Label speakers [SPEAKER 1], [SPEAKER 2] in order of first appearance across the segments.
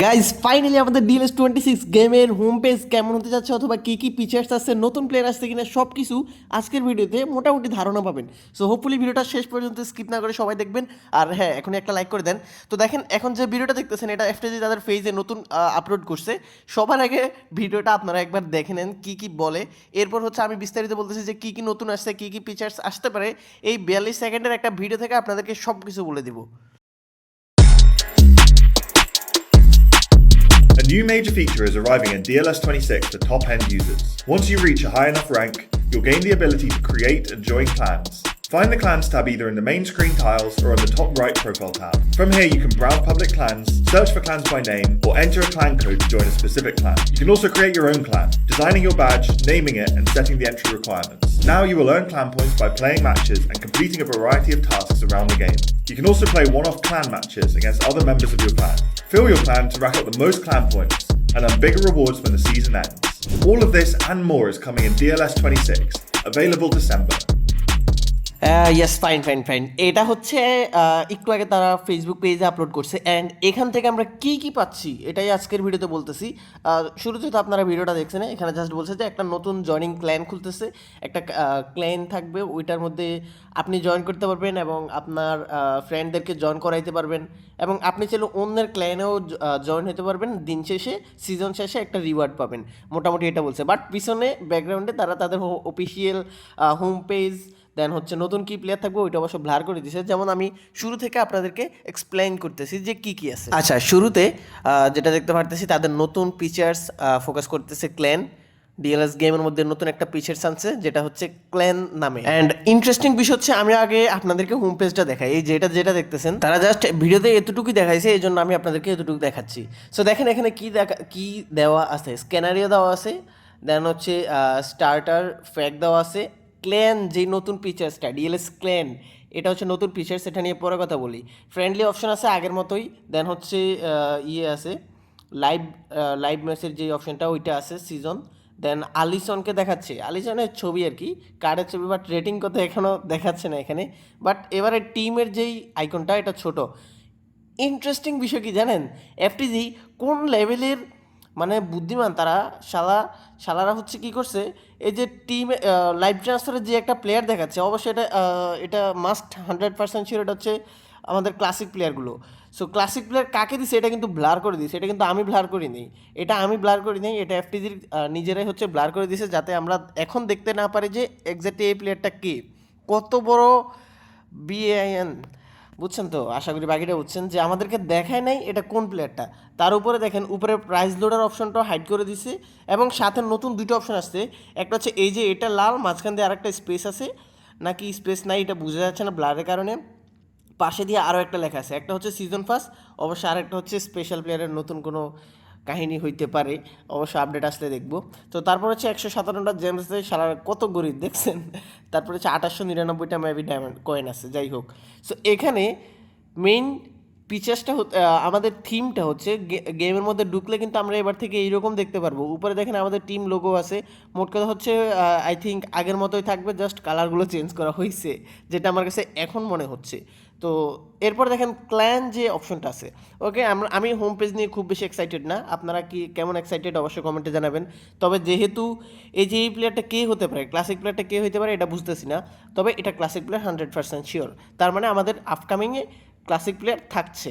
[SPEAKER 1] Guys finally আমাদের DLS twenty six গেমের home page কেমন হতে যাচ্ছে অথবা কী কী ফিচার্স আসছে নতুন প্লেয়ার আসছে কিনা সব কিছু আজকের ভিডিওতে মোটামুটি ধারণা পাবেন। সো হোপফুলি ভিডিওটা শেষ পর্যন্ত স্কিপ না করে সবাই দেখবেন। আর হ্যাঁ এখন একটা লাইক করে দেন। তো দেখেন, এখন যে ভিডিওটা দেখতেছেন, এটা এফটিজি তাদের ফেজে নতুন আপলোড করছে। সবার আগে ভিডিওটা আপনারা একবার দেখে নেন, কী কী বলে। এরপর হচ্ছে আমি বিস্তারিত বলতেছি যে কী কী নতুন আসছে, কী কী ফিচার্স আসতে পারে। এই বিয়াল্লিশ সেকেন্ডের একটা ভিডিও থেকে আপনাদেরকে সব কিছু বলে দিব।
[SPEAKER 2] New major feature is arriving in DLS 26 for top end users. Once you reach a high enough rank, you'll gain the ability to create and join clans. Find the clans tab either in the main screen tiles or on the top right profile tab. From here, you can browse public clans, search for clans by name, or enter a clan code to join a specific clan. You can also create your own clan, designing your badge, naming it, and setting the entry requirements. Now you will earn clan points by playing matches and completing a variety of tasks around the game. You can also play one-off clan matches against other members of your clan. Fill your clan to rack up the most clan points and earn bigger rewards when the season ends. All of this and more is coming in DLS 26, available December.
[SPEAKER 1] Yes fine fine fine এটা হচ্ছে একটু আগে তারা Facebook পেজে upload করছে। And এখান থেকে আমরা কি কি পাচ্ছি, এটাই আজকের ভিডিওতে বলতেছি। শুরুতে তো আপনারা ভিডিওটা দেখছেন এখানে জাস্ট বলছে যে একটা নতুন জয়নিং ক্ল্যান খুলতেছে। একটা ক্ল্যান থাকবে, ওইটার মধ্যে আপনি জয়েন করতে পারবেন এবং আপনার ফ্রেন্ডদেরকে জয়েন করাইতে পারবেন। এবং আপনি চাইলে অন্যের ক্ল্যানেও জয়েন হতে পারবেন। দিন শেষে সিজন শেষে একটা রিওয়ার্ড পাবেন। মোটামুটি এটা বলছে। বাট পিছনে ব্যাকগ্রাউন্ডে তারা তাদের অফিসিয়াল হোম পেজ দেন হচ্ছে নতুন কি প্লেয়ার থাকবে, ওইটা অবশ্য ব্লার করে দিয়েছে যেমন আমি শুরু থেকে আপনাদেরকে এক্সপ্লেইন করতেছি যে কি কি আছে। আচ্ছা শুরুতে যেটা দেখতে পারতেছি, তাদের নতুন পিচার্স ফোকাস করতেছে ক্ল্যান ডিএলএস গেমের মধ্যে নতুন একটা পিচার্স আনছে, যেটা হচ্ছে ক্ল্যান নামে। অ্যান্ড ইন্টারেস্টিং বিষয় হচ্ছে, আমি আগে আপনাদেরকে হোম পেজটা দেখাই। এই যেটা যেটা দেখতেছেন, তারা জাস্ট ভিডিওতে এতটুকুই দেখাইছে, এই জন্য আমি আপনাদেরকে এতটুকু দেখাচ্ছি। সো দেখেন এখানে কী দেখা, কী দেওয়া আছে? স্ক্যানারিও দেওয়া আছে। দেন হচ্ছে স্টার্টার ফ্যাক দেওয়া আছে। ক্ল্যান যে নতুন ফিচার্সটা ডিএলএস ক্ল্যান এটা হচ্ছে নতুন ফিচার্স এটা নিয়ে পরে কথা বলি। ফ্রেন্ডলি অপশন আছে আগের মতোই দেন হচ্ছে ইয়ে আছে লাইভ লাইভ ম্যাচের যে অপশনটা ওইটা আছে সিজন দেন আলিসনকে দেখাচ্ছে। আলিসনের ছবি আর কি কার্ডের ছবি বাট রেটিং কত এখনও দেখাচ্ছে না এখানে। বাট এবারে টিমের যেই আইকনটা এটা ছোট। ইন্টারেস্টিং বিষয় কি জানেন? এফটিজি কোন লেভেলের মানে বুদ্ধিমান, তারা শালা, শালারা হচ্ছে কি করছে, এই যে টিম লাইভ ট্রান্সফারের যে একটা প্লেয়ার দেখাচ্ছে, অবশ্যই এটা এটা মাস্ট হান্ড্রেড পার্সেন্ট শিওর এটা হচ্ছে আমাদের ক্লাসিক প্লেয়ারগুলো সো ক্লাসিক প্লেয়ার কাকে দিছে, এটা কিন্তু ব্লার করে দিছে, এটা কিন্তু আমি ব্লার করি নি এটা আমি ব্লার করি নাই এটা এফটিজির নিজেরাই হচ্ছে ব্লার করে দিছে, যাতে আমরা এখন দেখতে না পারি যে এক্স্যাক্টলি এই প্লেয়ারটা কে। কত বড় বিএআইএন বুঝছেন তো? আশা করি বাকিটা বুঝছেন যে আমাদেরকে দেখায় নাই এটা কোন প্লেয়ারটা তার উপরে দেখেন, উপরে প্রাইস লোডার অপশনটা হাইড করে দিছে এবং সাথে নতুন দুটো অপশন আসছে। একটা হচ্ছে এই যে এটা লাল, মাঝখান দিয়ে আরেকটা স্পেস আছে। নাকি স্পেস নাই এটা বোঝা যাচ্ছে না ব্লারের কারণে। পাশে দিয়ে আরও একটা লেখা আছে। একটা হচ্ছে সিজন ফার্স্ট অবশ্য আরেকটা হচ্ছে স্পেশাল প্লেয়ারের নতুন কোনো কাহিনী হইতে পারে, অবশ্য আপডেট আসলে দেখব। তো তারপর হচ্ছে একশো সাতান্নটা জেমস সারা কত গরিব, দেখছেন? তারপর হচ্ছে আঠাশশো নিরানব্বইটা মেবি ডায়মন্ড কয়েন আছে, যাই হোক। সো এখানে মেইন পিচার্সটা আমাদের থিমটা হচ্ছে গেমের মধ্যে ঢুকলে কিন্তু আমরা এবার থেকে এইরকম দেখতে পারব। উপরে দেখেন আমাদের টিম লোগো আছে। মোট কথা হচ্ছে আই থিঙ্ক আগের মতোই থাকবে জাস্ট কালারগুলো চেঞ্জ করা হয়েছে যেটা আমার কাছে এখন মনে হচ্ছে। তো এরপর দেখেন ক্ল্যান যে অপশনটা আছে। ওকে আমরা আমি হোম পেজ নিয়ে খুব বেশি এক্সাইটেড না। আপনারা কি কেমন এক্সাইটেড অবশ্যই কমেন্টে জানাবেন। তবে যেহেতু এই যে এই প্লেয়ারটা কে হতে পারে ক্লাসিক প্লেয়ারটা কে হতে পারে, এটা বুঝতেছি না। তবে এটা classic player hundred percent sure তার মানে আমাদের আপকামিংয়ে ক্লাসিক প্লেয়ার থাকছে।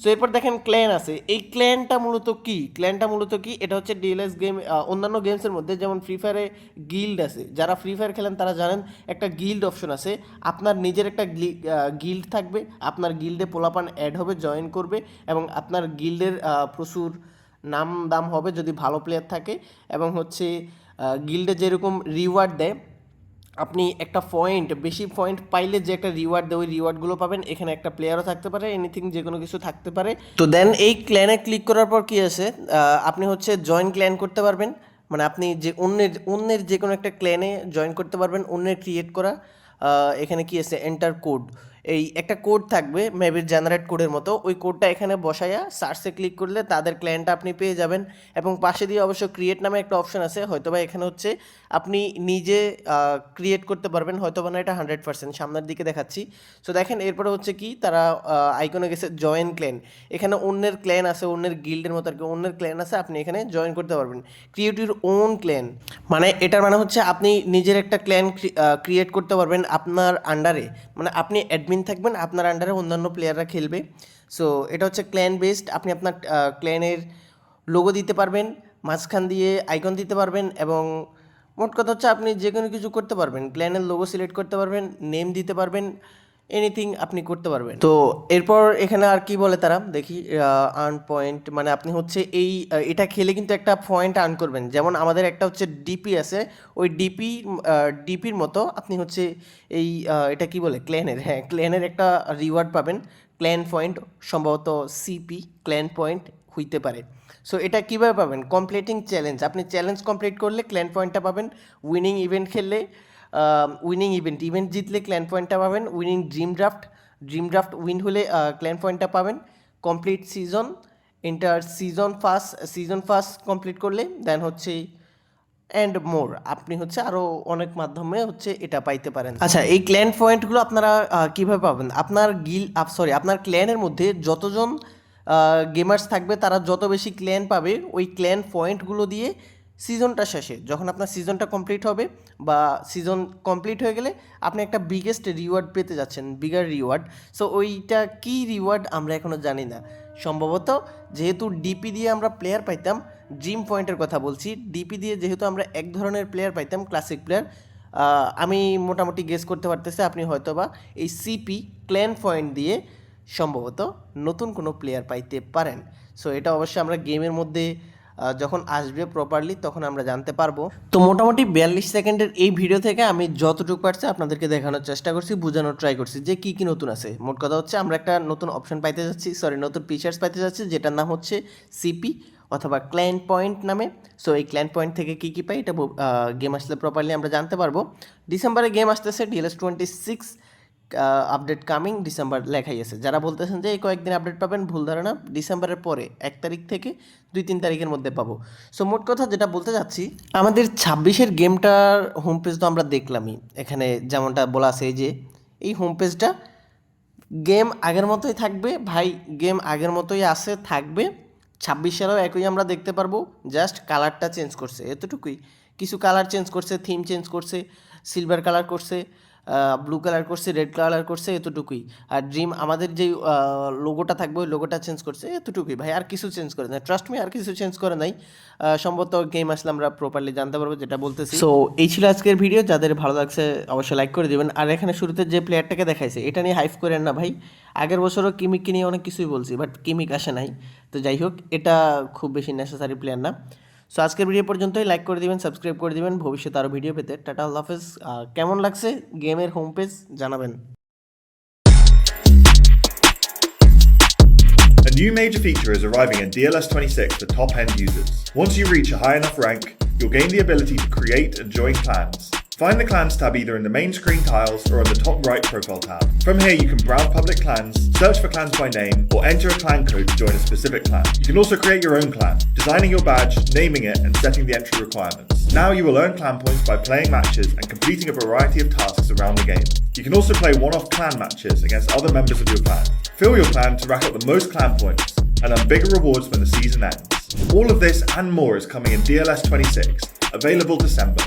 [SPEAKER 1] সো এরপর দেখেন ক্ল্যান আছে। এই ক্ল্যানটা মূলত কি? ক্ল্যানটা মূলত কি? এটা হচ্ছে ডিএলএস গেম অন্যান্য গেমসের মধ্যে, যেমন ফ্রি ফায়ারে গিল্ড আছে। যারা ফ্রি ফায়ার খেলেন, তারা জানেন একটা গিল্ড অপশন আছে। আপনার নিজের একটা গিল্ড থাকবে। আপনার গিল্ডে পোলাপান অ্যাড হবে জয়েন করবে এবং আপনার গিল্ডের প্রচুর নাম দাম হবে যদি ভালো প্লেয়ার থাকে এবং হচ্ছে গিল্ডে যেরকম রিওয়ার্ড দেয় আপনি একটা পয়েন্ট বেশি পয়েন্ট পাইলে যে একটা রিওয়ার্ড দেয় ওই রিওয়ার্ডগুলো পাবেন, এখানে একটা প্লেয়ারও থাকতে পারে এনিথিং যে কোনো কিছু থাকতে পারে। তো দেন এই ক্ল্যানে ক্লিক করার পর কি আছে? আপনি হচ্ছে জয়েন ক্ল্যান করতে পারবেন। মানে আপনি যে অন্যের অন্যের যে কোনো একটা ক্ল্যানে জয়েন করতে পারবেন, অন্যের ক্রিয়েট করা। এখানে কি আছে? এন্টার কোড এই একটা কোড থাকবে মেবির জেনারেট কোডের মতো। ওই কোডটা এখানে বসাইয়া সার্চে ক্লিক করলে তাদের ক্লায়েন্টটা আপনি পেয়ে যাবেন। এবং পাশে দিয়ে অবশ্য ক্রিয়েট নামে একটা অপশন আছে। হয়তোবা এখানে হচ্ছে আপনি নিজে ক্রিয়েট করতে পারবেন। হয়তোবা না, এটা হান্ড্রেড পার্সেন্ট সামনের দিকে দেখাচ্ছি। সো দেখেন, এরপরে হচ্ছে কি, তারা আইকনে গেছে জয়েন ক্ল্যান এখানে অন্যের ক্ল্যান আছে, অন্যের গিল্ডের মতো আর কি। অন্যের ক্ল্যান আছে, আপনি এখানে জয়েন করতে পারবেন। ক্রিয়েট ইউর ওন ক্ল্যান মানে এটার মানে হচ্ছে আপনি নিজের একটা ক্ল্যান ক্রিয়েট করতে পারবেন আপনার আন্ডারে মানে আপনি অ্যাডমিন থাকবেন, আপনার আন্ডারে অন্যান্য প্লেয়াররা খেলবে। সো এটা হচ্ছে ক্ল্যান বেসড আপনি আপনার ক্ল্যানের লোগো দিতে পারবেন, মাঝখান দিয়ে আইকন দিতে পারবেন এবং মোট কথা হচ্ছে আপনি যে কোনো কিছু করতে পারবেন। ক্ল্যানের লোগো সিলেক্ট করতে পারবেন নেম দিতে পারবেন এনিথিং আপনি করতে পারবেন। তো এরপর এখানে আর কি বলে তারা? দেখি আর্ন পয়েন্ট মানে আপনি হচ্ছে এই এটা খেলে কিন্তু একটা পয়েন্ট আর্ন করবেন। যেমন আমাদের একটা হচ্ছে ডিপি আছে, ওই ডিপি ডিপির মতো আপনি হচ্ছে এই এটা কি বলে? ক্ল্যানের হ্যাঁ ক্ল্যানের একটা রিওয়ার্ড পাবেন। ক্ল্যান পয়েন্ট সম্ভবত সিপি ক্ল্যান পয়েন্ট হইতে পারে। সো এটা কীভাবে পাবেন? কমপ্লিটিং চ্যালেঞ্জ আপনি চ্যালেঞ্জ কমপ্লিট করলে ক্ল্যান পয়েন্টটা পাবেন। উইনিং ইভেন্ট খেললে উইনিং ইভেন্ট ইভেন্ট জিতলে ক্ল্যান পয়েন্টটা পাবেন winning dream draft dream draft win হলে ক্ল্যান পয়েন্টটা পাবেন। Complete season inter season first season first complete করলে দেন হচ্ছে অ্যান্ড মোর আপনি হচ্ছে আরও অনেক মাধ্যমে হচ্ছে এটা পাইতে পারেন। আচ্ছা এই ক্ল্যান পয়েন্টগুলো আপনারা কীভাবে পাবেন? আপনার গিল সরি আপনার ক্ল্যানের মধ্যে যতজন গেমার্স থাকবে, তারা যত বেশি ক্ল্যান পাবে, ওই ক্ল্যান পয়েন্টগুলো দিয়ে সিজনটা শেষে, যখন আপনার সিজনটা কমপ্লিট হবে বা সিজন কমপ্লিট হয়ে গেলে আপনি একটা বিগেস্ট রিওয়ার্ড পেতে যাচ্ছেন বিগার রিওয়ার্ড সো ওইটা কি রিওয়ার্ড আমরা এখনও জানি না। সম্ভবত যেহেতু ডিপি দিয়ে আমরা প্লেয়ার পাইতাম ড্রিম পয়েন্টের কথা বলছি ডিপি দিয়ে যেহেতু আমরা এক ধরনের প্লেয়ার পাইতাম ক্লাসিক প্লেয়ার আমি মোটামুটি গেস করতে পারতেছি আপনি হয়তোবা এই সিপি ক্ল্যান পয়েন্ট দিয়ে সম্ভবত নতুন কোনো প্লেয়ার পাইতে পারেন। সো এটা অবশ্যই আমরা গেমের মধ্যে যখন আসবে প্রপারলি তখন আমরা জানতে পারব। তো মোটামুটি বিয়াল্লিশ সেকেন্ডের এই ভিডিও থেকে আমি যতটুকু পারছি আপনাদেরকে দেখানোর চেষ্টা করছি, বোঝানোর ট্রাই করছি যে কী কী নতুন আছে। মোট কথা হচ্ছে আমরা একটা নতুন অপশন পাইতে যাচ্ছি সরি নতুন ফিচার্স পাইতে যাচ্ছি, যেটার নাম হচ্ছে সিপি অথবা ক্ল্যান পয়েন্ট নামে। সো এই ক্ল্যান পয়েন্ট থেকে কী কী পাই, এটা গেম আসলে প্রপারলি আমরা জানতে পারব। ডিসেম্বরে গেম আসতেছে DLS twenty six update coming December লেখাই আছে। যারা বলতেছেন যে এই কয়েকদিন আপডেট পাবেন, ভুল ধারণা ডিসেম্বরের পরে, এক তারিখ থেকে দুই তিন তারিখের মধ্যে পাবো। সো মোট কথা যেটা বলতে চাচ্ছি আমাদের ছাব্বিশের গেমটার হোম পেজ তো আমরা দেখলামই। এখানে যেমনটা বলা আছে যে, এই হোম পেজটা গেম আগের মতোই থাকবে। ভাই গেম আগের মতোই আছে, থাকবে। ছাব্বিশ সালেও একই আমরা দেখতে পারব জাস্ট কালারটা চেঞ্জ করছে, এতটুকুই। কিছু কালার চেঞ্জ করছে থিম চেঞ্জ করছে সিলভার কালার করছে। ব্লু কালার করছে রেড কালার করছে, এতটুকুই। আর ড্রিম আমাদের যে লোগোটা থাকবে, ওই লোগোটা চেঞ্জ করছে, এতটুকুই। ভাই, আর কিছু চেঞ্জ করে নাই। ট্রাস্ট মি আর কিছু চেঞ্জ করে নাই। সম্ভবত গেম আসলে আমরা প্রপারলি জানতে পারব, যেটা বলতেছি। সো এই ছিল আজকের ভিডিও যাদের ভালো লাগছে, অবশ্যই লাইক করে দিবেন। আর এখানে শুরুতে যে প্লেয়ারটাকে দেখাইছে, এটা নিয়ে হাইফ করেন না, ভাই। আগের বছরও কিমিককে নিয়ে অনেক কিছুই বলছি বাট কিমিক আসে নাই। তো যাই হোক, এটা খুব বেশি নেসেসারি প্লেয়ার না। সো আজকের ভিডিও পর্যন্তই লাইক করে দিবেন সাবস্ক্রাইব করে দিবেন ভবিষ্যতে আরও ভিডিও পেতে টাটা আল্লাহ হাফেজ কেমন লাগছে গেমের হোম পেজ জানাবেন
[SPEAKER 2] A new major feature is arriving in DLS 26 for top end users. Once you reach a high enough rank, you'll gain the ability to create and join clans. Find the clans tab either in the main screen tiles or on the top right profile tab. From here, you can browse public clans, search for clans by name, or enter a clan code to join a specific clan. You can also create your own clan, designing your badge, naming it, and setting the entry requirements. Now you will earn clan points by playing matches and completing a variety of tasks around the game. You can also play one-off clan matches against other members of your clan. Fill your clan to rack up the most clan points and earn bigger rewards when the season ends. All of this and more is coming in DLS 26, available December.